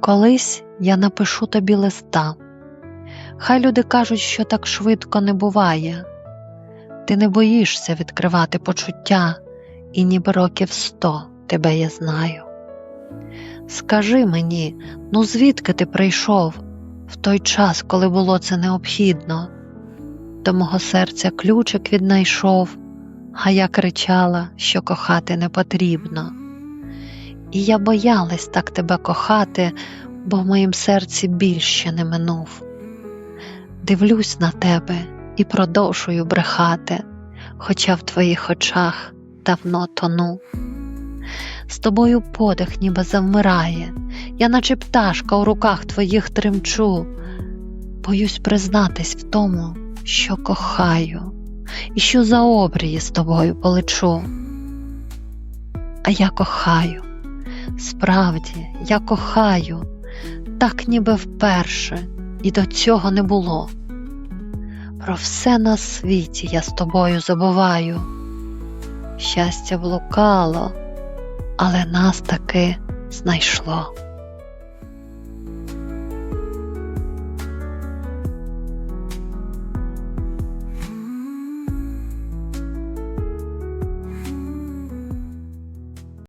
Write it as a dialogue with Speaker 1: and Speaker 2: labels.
Speaker 1: Колись я напишу тобі листа. Хай люди кажуть, що так швидко не буває. Ти не боїшся відкривати почуття, і ніби років сто тебе я знаю. Скажи мені, ну звідки ти прийшов в той час, коли було це необхідно? До мого серця ключик віднайшов, а я кричала, що кохати не потрібно. І я боялась так тебе кохати, бо в моїм серці більше не минув. Дивлюсь на тебе і продовжую брехати, хоча в твоїх очах давно тону. З тобою подих ніби завмирає, я, наче пташка у руках твоїх тремчу, боюсь признатись в тому, що кохаю, і що за обрії з тобою полечу. А я кохаю, справді, я кохаю, так ніби вперше, і до цього не було. Про все на світі я з тобою забуваю. Щастя блукало, але нас таки знайшло.